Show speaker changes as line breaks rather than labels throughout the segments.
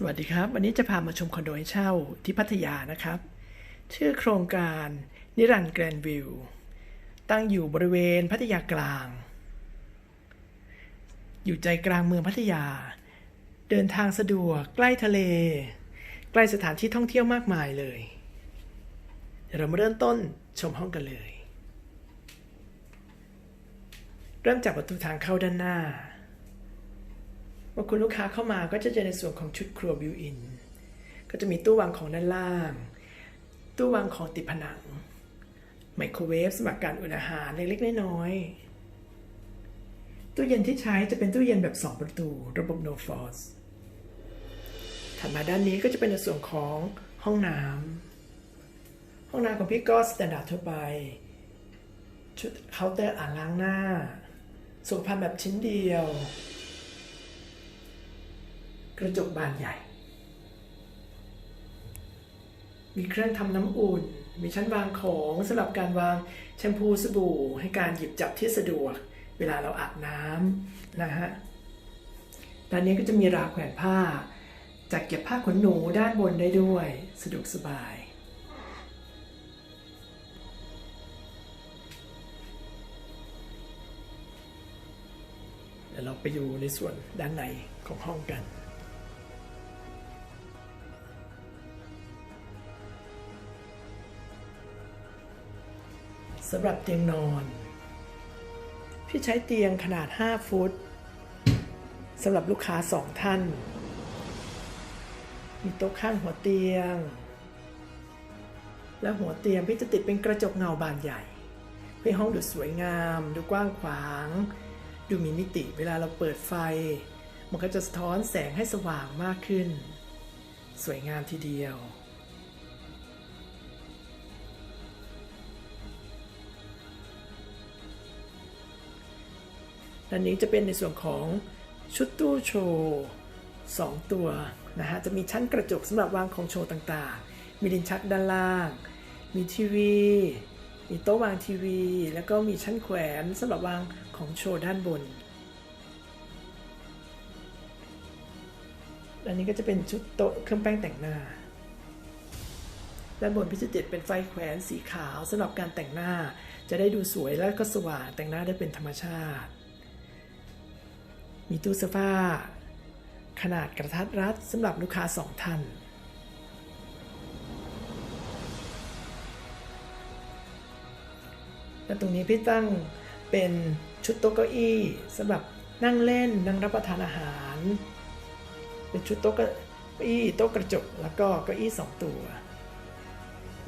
สวัสดีครับ วันนี้จะพามาชมคอนโดให้เช่าที่พัทยานะครับ ชื่อโครงการนิรันด์แกรนด์วิวตั้งอยู่บริเวณพัทยากลาง อยู่ใจกลางเมืองพัทยา เดินทางสะดวกใกล้ทะเล ใกล้สถานที่ท่องเที่ยวมากมายเลยเดี๋ยวเรามาเริ่มต้นชมห้องกันเลย เริ่มจากประตูทางเข้าด้านหน้า เมื่อคุณลูกค้าเข้ามาก็จะเจอในส่วนของชุดครัวบิวอิน ก็จะมีตู้วางของด้านล่าง ตู้วางของติดผนัง ไมโครเวฟสำหรับการอุ่นอาหารเล็กๆน้อยๆ ตู้เย็นที่ใช้จะเป็นตู้เย็นแบบ 2 ประตู ระบบ no force ถัดมาด้านนี้ก็จะเป็นในส่วนของห้องน้ำ ห้องน้ำของพี่ก็สแตนดาร์ดทั่วไป ชุดเคาน์เตอร์อ่างล้างหน้า สุขภัณฑ์แบบชิ้นเดียว กระจกบานใหญ่ มีเครื่องทำน้ำอุ่น มีชั้นวางของสำหรับการวางแชมพูสบู่ ให้การหยิบจับที่สะดวก เวลาเราอาบน้ำนะฮะด้านนี้ก็จะมีราวแขวนผ้า จัดเก็บผ้าขนหนูด้านบนได้ด้วย สะดวกสบายเดี๋ยวเราไปดูในส่วนด้านในของห้องกัน สำหรับเตียงนอน พี่ใช้เตียงขนาด 5 ฟุตสำหรับลูกค้า2ท่าน มีโต๊ะข้างหัวเตียง และหัวเตียงพี่จะติดเป็นกระจกเงาบานใหญ่ เพื่อให้ห้องดูสวยงาม ดูกว้างขวาง ดูมีมิติเวลาเราเปิดไฟ มันก็จะสะท้อนแสงให้สว่างมากขึ้น สวยงามทีเดียว ด้านนี้จะเป็นในส่วนของชุดตู้โชว์2ตัวนะฮะจะมีชั้นกระจกสำหรับวางของโชว์ต่างๆ มีลิ้นชักด้านล่าง มีทีวี มีโต๊ะวางทีวี แล้วก็มีชั้นแขวนสำหรับวางของโชว์ด้านบนอันนี้ก็จะเป็นชุดโต๊ะเครื่องแป้งแต่งหน้า ด้านบนพิจิตรเป็นไฟแขวนสีขาวสำหรับการแต่งหน้า จะได้ดูสวยและก็สว่างแต่งหน้าได้เป็นธรรมชาติ มีตู้เสื้อผ้า ขนาดกระทัดรัดสำหรับลูกค้าสองท่าน และตรงนี้พี่ตั้งเป็นชุดโต๊ะเก้าอี้สำหรับนั่งเล่นนั่งรับประทานอาหาร เป็นชุดโต๊ะเก้าอี้โต๊ะกระจกแล้วก็เก้าอี้สองตัว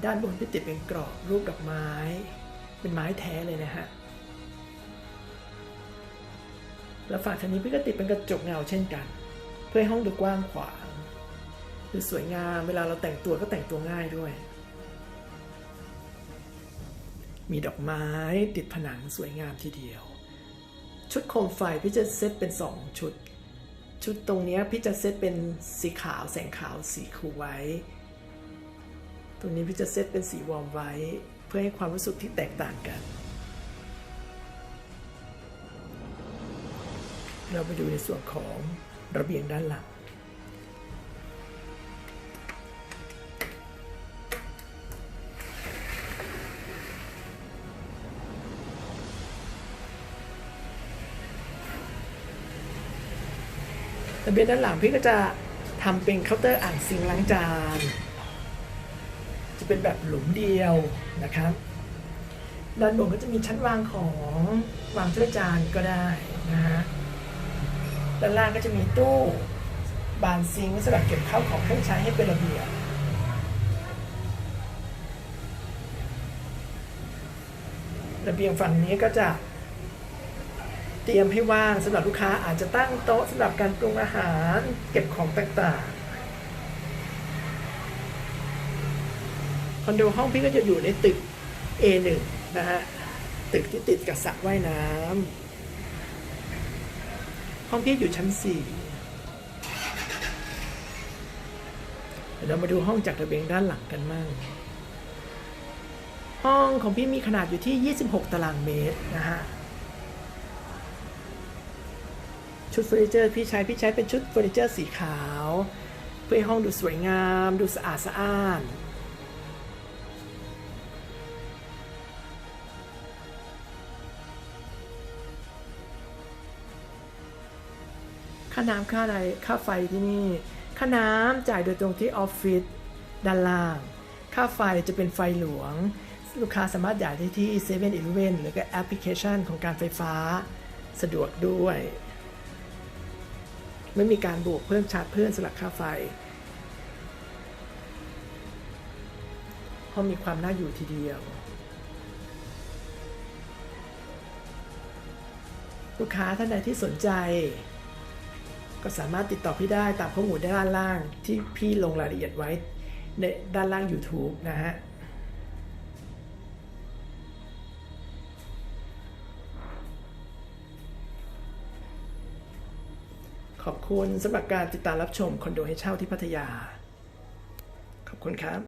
ด้านบนพี่ติดเป็นกรอบรูปดอกไม้ เป็นไม้แท้เลยนะฮะ แล้วฝั่งทางนี้พี่ก็ติดเป็นกระจกเงาเช่นกัน เพื่อให้ห้องดูกว้างขวางดูสวยงามเวลาเราแต่งตัวก็แต่งตัวง่ายด้วย มีดอกไม้ติดผนังสวยงามทีเดียว ชุดโคมไฟพี่จะเซตเป็น 2 ชุด ชุดตรงนี้พี่จะเซตเป็นสีขาวแสงขาวสีคูไว้ ตรงนี้พี่จะเซตเป็นสีวอร์มไว้ เพื่อให้ความรู้สึกที่แตกต่างกัน เราไปดูในส่วนของระเบียงด้านหลัง ระเบียงด้านหลังพี่ก็จะทำเป็นเคาน์เตอร์อ่างซิงล้างจาน จะเป็นแบบหลุมเดียวนะครับด้านบนก็จะมีชั้นวางของวางถ้วยจานก็ได้นะฮะ ด้านล่างก็จะมีตู้บานซิงสำหรับเก็บข้าวของเครื่องใช้ให้เป็นระเบียบระเบียงฝั่งนี้ก็จะ เตรียมให้ว่างสำหรับลูกค้าอาจจะตั้งโต๊ะสำหรับการปรุงอาหาร เก็บของต่างๆคอนโดห้องพี่ก็จะอยู่ในตึก A1 นะฮะตึกที่ติดกับสระว่ายน้ำ ห้องพี่อยู่ชั้น4เดี๋ยวเรามาดูห้องจากระเบียงด้านหลังกันมั่งห้องของพี่มีขนาดอยู่ที่ 26 ตารางเมตรนะฮะ ชุดเฟอร์นิเจอร์พี่ใช้พี่ใช้เป็นชุดเฟอร์นิเจอร์สีขาว เพื่อให้ห้องดูสวยงาม ดูสะอาดสะอ้านาน้ำค่าอะไรค่าไฟที่นี่ ค่าน้ำจ่ายโดยตรงที่ออฟฟิศด้านล่าง ค่าไฟจะเป็นไฟหลวง ลูกค้าสามารถจ่ายได้ที่7 e เ e ่ e อหรือก็แอปพลิเคชันของการไฟฟ้าสะดวกด้วย ไม่มีการบวกเพิ่มชาร์จเพิ่มสำหรับค่าไฟห้องมีความน่าอยู่ทีเดียว ลูกค้าท่านใดที่สนใจ ก็สามารถติดต่อพี่ได้ตามข้อมูลด้านล่าง ที่พี่ลงรายละเอียดไว้ในด้านล่าง YouTube นะฮะขอบคุณสำหรับการติดตามรับชมคอนโดให้เช่าที่พัทยา ขอบคุณครับ